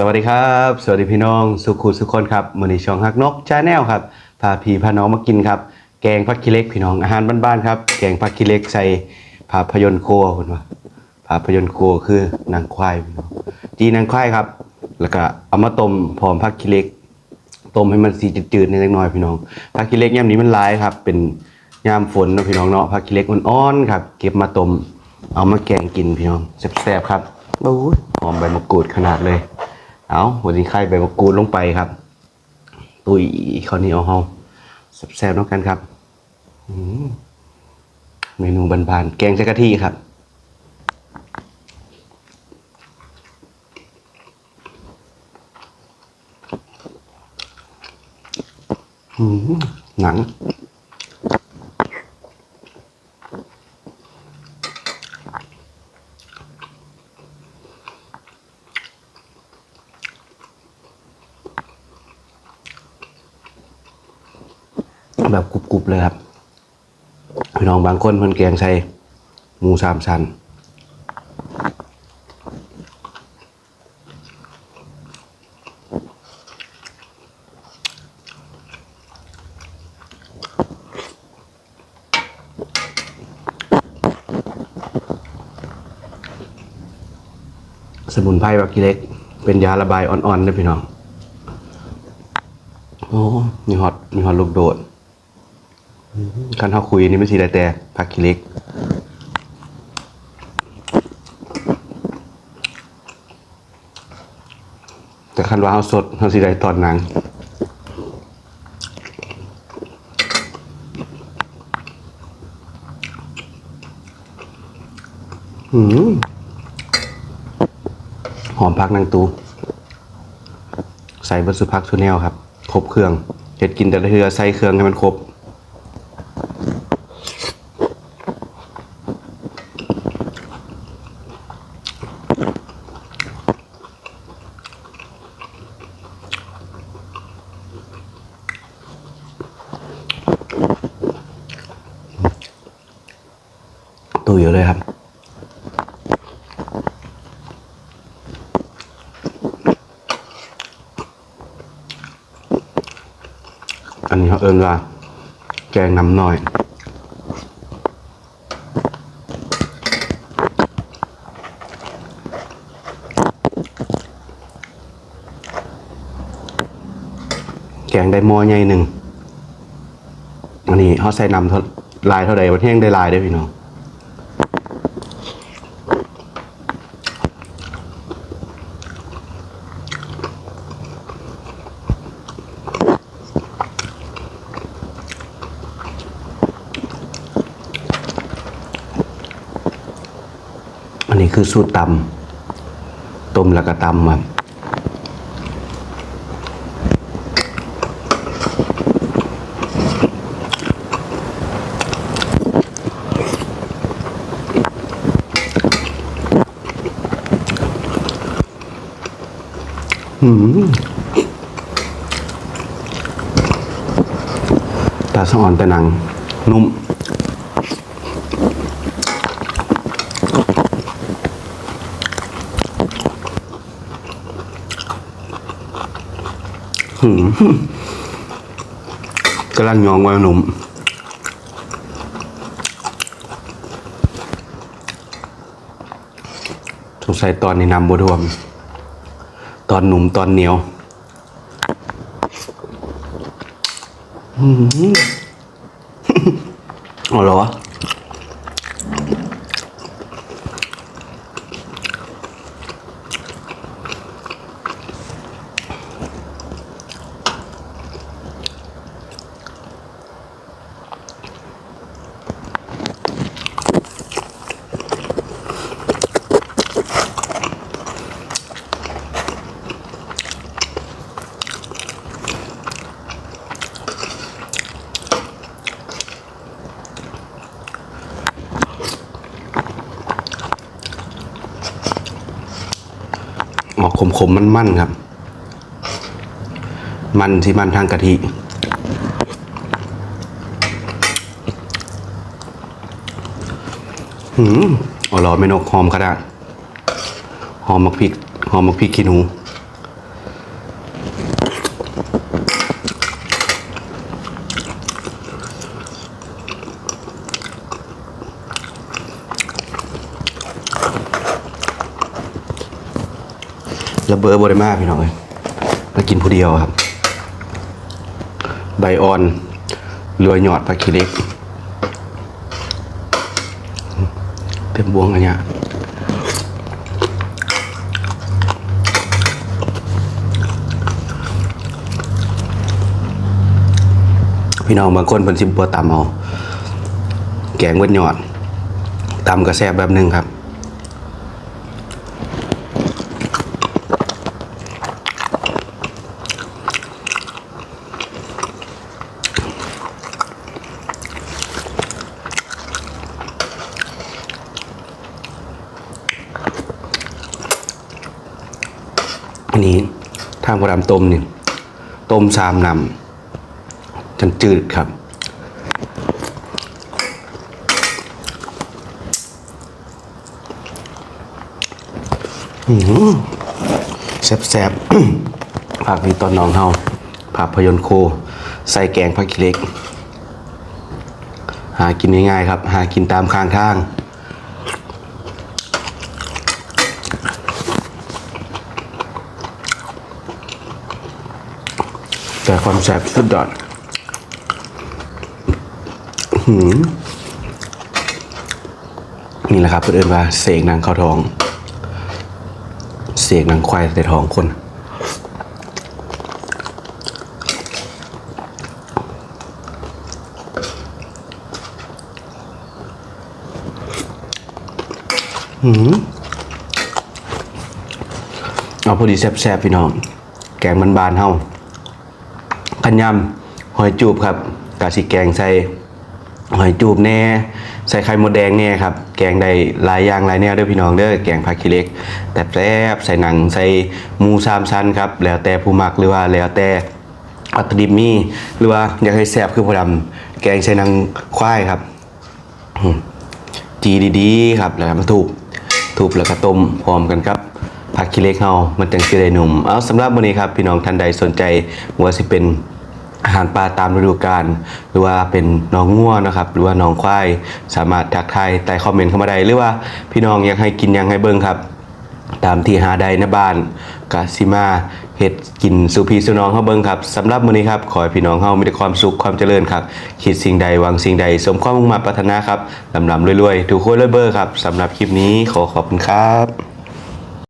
สวัสดีครับ สวัสดีพี่น้องสุขุสุขคนครับมือนี้ช่องฮักนกชาแนลครับพาพี่พาน้องมากินครับ แกงผักขี้เหล็กพี่น้องอาหารบ้านๆครับแกงผักขี้เหล็กใส่ภาพยนตร์โคคุณว่าภาพยนตร์โคคือนางควายพี่น้องจีนางควายครับ แล้วก็เอามาต้มพร้อมผักขี้เหล็กต้มให้มันสีจืดๆนิดหน่อยพี่น้องผักขี้เหล็กยามนี้มันหลายครับ เป็นยามฝนเนาะพี่น้องเนาะผักขี้เหล็กมันอ่อนๆครับ เก็บมาต้มเอามาแกงกินพี่น้องแซ่บๆครับโอ้ยหอมใบมะกรูดขนาดเลย เอาวันนี้ไข่ใบมะกรูดลงไปครับ ตุยข้าวเหนียวเฮาแซ่บๆน้องกันครับเมนูบานๆ แกงใส่กะทิครับอืมหนัง แบบกรุบๆเลยครับพี่น้องบางคนเพิ่นแกงใส่หมูสามชั้นสมุนไพรบักกิเล็ก เป็นยาระบายอ่อนๆนะพี่น้อง โอ้ มีฮอตมีฮอตลูกโดด คันเขาคุยนี่ไม่สีได้แต่ผักขี้เล็กแต่คันว่าเขาสดเขาสีได้ตอนหนังหอมพักนางตู ใส่เบอร์สุพักทุเนลครับ ครบเครื่องเห็ดกินแต่ละเทือใส่เครื่องให้มันครบ ตัวอยู่เลยครับ อั นนี้เขาเอิ้นว่าแกงน้ำหน่อยแกงได้มอใหญ่หนึ่งอันนี้เขาใส่น้ำลายเท่าใดวันแห้งได้ลายได้พี่น้อง นนี้คือสูตรตำต้มแล้วก็ตำครับหืมตาสะอ่อนแต่หนังนุ่ม หืมกำลังยองไว้หนุ่มสงสัยตอนนี้นำบทวม ตอนหนุ่มตอนเหนียวหืมอ๋อเหรอ ออกขมๆมันๆครับ มันที่มันทางกะทิหืมอร่อยไม่นกหอมขนาดหอมมักพริกหอมมักพริกขี้หนู ระเบิดบริมาพี่น้องเลยมากินผู้เดียวครับ ใบอ่อนรวยหยอดผักขี้เล็ก เต็มบวงอันเนี้ยพี่น้องบางคนเป็นซิมปัวตำเอา แกงเวทหยอดตำกระแซบแบบหนึ่งครับ อันนี้ทางพระรามต้มเนี่ยต้มสามนำจังจืดครับ แซ่บๆภาคนี้ตอนน้องเฮาภาพยนต์โค ใส่แกงผักขี้เล็ก หากินง่ายๆครับ หากินตามข้างทาง แต่ความแซ่บสุดยอดหืมนี่แหละครับเพื่อนว่าเสกนางเข้าท้อง เสกนางควายใส่ท้องคนเอาพอดีแซ่บๆพี่น้อง แกงบานๆเฮา ขันยำหอยจูบครับกาสิแกงใส่หอยจูบแน่ ใส่ไข่มดแดงแน่ครับ แกงได้หลายอย่างหลายแนวด้อพี่น้องเด้อแกงผักขี้เล็ก แต่แซ่บใส่หนังใส่หมูสามชั้นครับ แล้วแต่ผู้มักหรือว่าแล้วแต่วัตดิบมีหรือว่าอยากให้แซ่บคือพอดำแกงใส่หนังควายครับจีดีๆครับแล้วมาถูบถูบแล้วก็ต้มพร้อมกันครับ ผักขี้เล็กเฮามันจังสิได้หนุ่ม เอาสำหรับวันนี้ครับพี่น้องท่านใดสนใจว่าสิเป็นอาหารปลาตามฤดูกาลหรือว่าเป็นน้องง่วนะครับ หรือว่าน้องควายสามารถทักทายใต้คอมเมนต์เข้ามาได้หรือว่าพี่น้องอยากให้กินยังให้เบิ่งครับ ตามที่หาได้ในบ้านกาซิมาเฮ็ดกินสุพีสุน้องเฮาเบิ่งครับสำหรับมื้อนี้ครับขอให้พี่น้องเฮามีแต่ความสุขความเจริญครับคิดสิ่งใดวังสิ่งใด สมความมุ่งมั่นปรารถนาครับลำลำรวยๆทุกคนเลยเบอร์ครับสำหรับคลิปนี้ขอขอบคุณครับ